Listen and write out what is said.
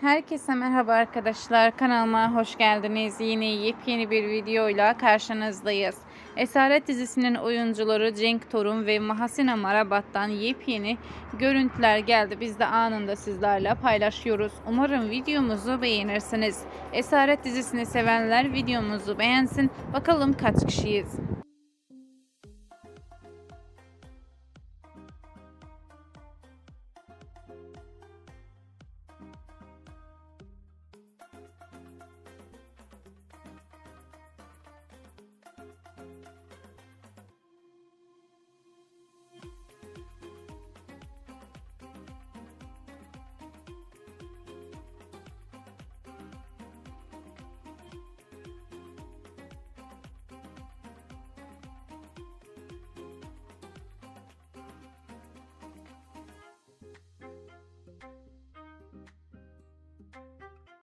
Herkese merhaba arkadaşlar. Kanalıma hoş geldiniz. Yine yepyeni bir videoyla karşınızdayız. Esaret dizisinin oyuncuları Cenk Torun ve Mahasina Marabat'tan yepyeni görüntüler geldi. Biz de anında sizlerle paylaşıyoruz. Umarım videomuzu beğenirsiniz. Esaret dizisini sevenler videomuzu beğensin. Bakalım kaç kişiyiz.